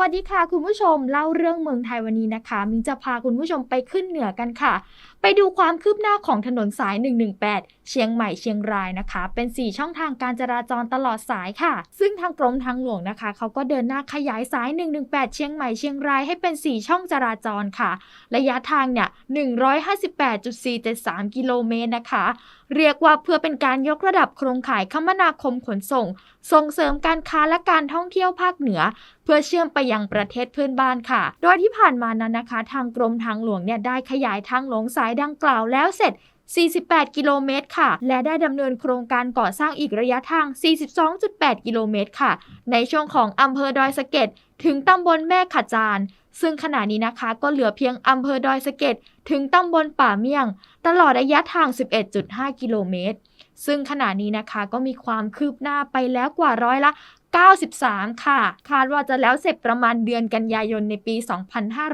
วัสดีค่ะคุณผู้ชมเล่าเรื่องเมืองไทยวันนี้นะคะ มิงจะพาคุณผู้ชมไปขึ้นเหนือกันค่ะ ไปดูความคืบหน้าของถนนสาย 118 เชียงใหม่เชียงรายนะคะ เป็น 4 ช่องทางการจราจรตลอดสายค่ะ ซึ่งทางกรมทางหลวงนะคะเขาก็เดินหน้าขยายสาย 118 เชียงใหม่เชียงรายให้เป็น 4 ช่องจราจรค่ะ ระยะทางเนี่ย158.473กิโลเมตรนะคะ เรียกว่าเพื่อเป็นการยกระดับโครงข่ายคมนาคมขนส่ง ส่งเสริมการค้าและการท่องเที่ยวภาคเหนือ เพื่อเชื่อมไปยังประเทศเพื่อนบ้านค่ะ โดยที่ผ่านมานั้นนะคะ ทางกรมทางหลวงเนี่ยได้ขยายทางหลวงสายดังกล่าวแล้วเสร็จ48 กิโลเมตรค่ะ และได้ดำเนินโครงการก่อสร้างอีกระยะทาง 42.8 กิโลเมตรค่ะ ในช่วงของอำเภอดอยสะเก็ดถึงตำบลแม่ขจาน ซึ่งขณะนี้นะคะก็เหลือเพียงอำเภอดอยสะเก็ดถึงตำบลป่าเมี่ยง ตลอดระยะทาง 11.5 กิโลเมตร ซึ่งขณะนี้นะคะก็มีความคืบหน้าไปแล้วกว่าร้อยละ 93 ค่ะ คาดว่าจะแล้วเสร็จประมาณเดือนกันยายนในปี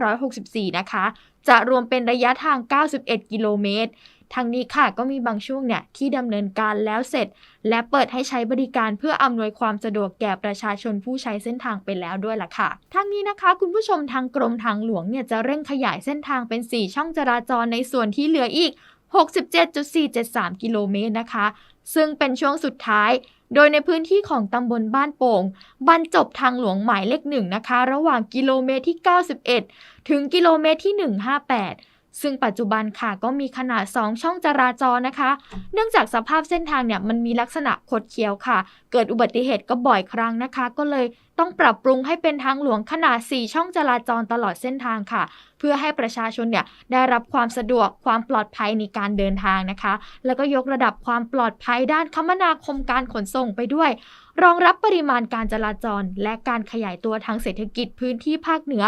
2564 นะคะ จะรวมเป็นระยะทาง 91 กิโลเมตร ทางนี้ค่ะก็มีบางช่วงเนี่ยที่ดำเนินการแล้วเสร็จ และเปิดให้ใช้บริการเพื่ออำนวยความสะดวกแก่ประชาชนผู้ใช้เส้นทางไปแล้วด้วยล่ะค่ะทั้งนี้นะคะคุณผู้ชมทางกรมทางหลวงเนี่ยจะเร่งขยายเส้นทางเป็น 4 ช่องจราจรในส่วนที่เหลืออีก 67.473 กิโลเมตรนะคะ ซึ่งเป็นช่วงสุดท้ายโดยในพื้นที่ของตำบลบ้านโป่ง บรรจบทางหลวงหมายเลขหนึ่งนะคะ ระหว่างกิโลเมตรที่ 91 ถึงกิโลเมตรที่ 158 ซึ่งปัจจุบันค่ะก็มีขนาด 2 ช่องจราจรนะคะ เนื่องจากสภาพเส้นทางเนี่ยมันมีลักษณะคดเคี้ยวค่ะ เกิดอุบัติเหตุก็บ่อยครั้งนะคะ ก็เลยต้องปรับปรุงให้เป็นทางหลวงขนาด 4 ช่องจราจรตลอดเส้นทางค่ะเพื่อให้ประชาชนเนี่ยได้รับความสะดวกความปลอดภัยในการเดินทางนะคะ แล้วก็ยกระดับความปลอดภัยด้านคมนาคมการขนส่งไปด้วย รองรับปริมาณการจราจร และการขยายตัวทางเศรษฐกิจพื้นที่ภาคเหนือ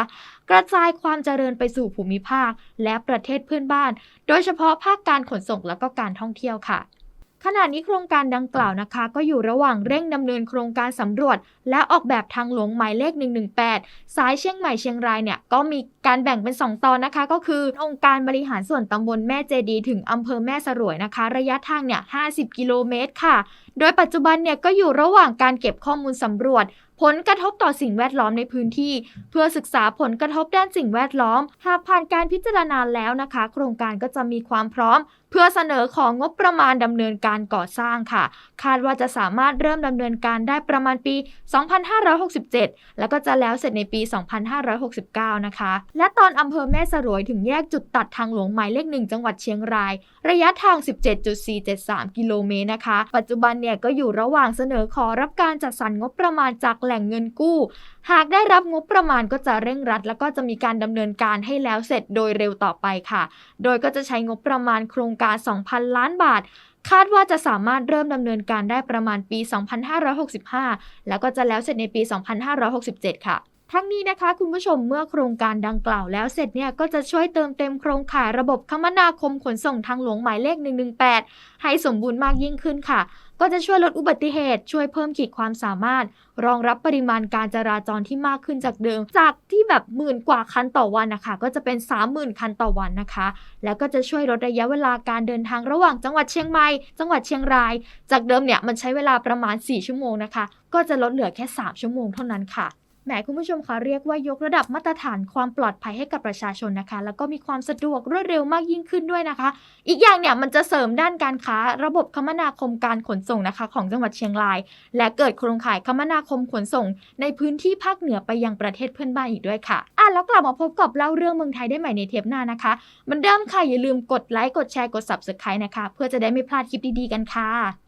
กระจายความเจริญไปสู่ภูมิภาค และประเทศเพื่อนบ้าน โดยเฉพาะภาคการขนส่งและก็การท่องเที่ยวค่ะ ขณะนี้โครงการดังกล่าวนะคะ ก็อยู่ระหว่างเร่งดำเนินโครงการสำรวจ และออกแบบทางหลวงหมายเลข 118 สายเชียงใหม่เชียงรายเนี่ยก็มีการแบ่งเป็น 2 ตอนนะคะ ก็คือองค์การบริหารส่วนตำบลแม่เจดี ถึงอำเภอแม่สรวยนะคะ ระยะทางเนี่ย 50 กิโลเมตรค่ะ โดยปัจจุบันเนี่ยก็อยู่ระหว่างการเก็บข้อมูลสำรวจ ผลกระทบต่อสิ่งแวดล้อมในพื้นที่ เพื่อศึกษาผลกระทบด้านสิ่งแวดล้อม หากผ่านการพิจารณาแล้วนะคะ โครงการก็จะมีความพร้อม เพื่อเสนอของงบประมาณดำเนินการก่อสร้างค่ะ คาดว่าจะสามารถเริ่มดำเนินการได้ประมาณปี 2567 แล้วก็จะแล้วเสร็จในปี 2569 นะคะ และตอนอำเภอแม่สรวยถึงแยกจุดตัดทางหลวงหมายเลขหนึ่งจังหวัดเชียงราย ระยะทาง 17.473 กิโลเมตรนะคะ ปัจจุบันเนี่ยก็อยู่ระหว่างเสนอขอรับการจัดสรรงบประมาณจากแหล่งเงินกู้ หากได้รับงบประมาณก็จะเร่งรัด แล้วก็จะมีการดำเนินการให้แล้วเสร็จโดยเร็วต่อไปค่ะ โดยก็จะใช้งบประมาณโครงการ 2,000 ล้านบาทคาดว่าจะสามารถเริ่มดำเนินการได้ประมาณปี 2565 แล้วก็จะแล้วเสร็จในปี 2567 ค่ะ ทั้งนี้นะคะคุณผู้ชมเมื่อโครงการดังกล่าวแล้วเสร็จเนี่ยก็จะช่วยเติมเต็มโครงข่ายระบบคมนาคมขนส่งทางหลวงหมายเลข 118 ให้สมบูรณ์มากยิ่งขึ้นค่ะ ก็จะช่วยลดอุบัติเหตุ ช่วยเพิ่มขีดความสามารถ รองรับปริมาณการจราจรที่มากขึ้นจากเดิม จากที่แบบหมื่นกว่าคันต่อวันนะคะก็จะเป็น 30,000 คันต่อวันนะคะ แล้วก็จะช่วยลดระยะเวลาการเดินทางระหว่างจังหวัดเชียงใหม่จังหวัดเชียงราย จากเดิมเนี่ยมันใช้เวลาประมาณ 4 ชั่วโมงนะคะ ก็จะลดเหลือแค่ 3 ชั่วโมงเท่านั้นค่ะ แหมคุณผู้ชมคะเรียกว่ายกระดับมาตรฐานความปลอดภัยให้กับประชาชนนะคะ แล้วก็มีความสะดวกรวดเร็วมากยิ่งขึ้นด้วยนะคะ อีกอย่างเนี่ยมันจะเสริมด้านการค้า ระบบคมนาคมการขนส่งนะคะ ของจังหวัดเชียงราย และเกิดโครงข่ายคมนาคมขนส่ง ในพื้นที่ภาคเหนือไปยังประเทศเพื่อนบ้านอีกด้วยค่ะอะแล้วกลับมาพบกับเล่าเรื่องเมืองไทยได้ใหม่ในเทปหน้านะคะมันเดิมค่ะอย่าลืมกดไลค์กดแชร์กด subscribe นะคะ เพื่อจะได้ไม่พลาดคลิปดีๆกันค่ะ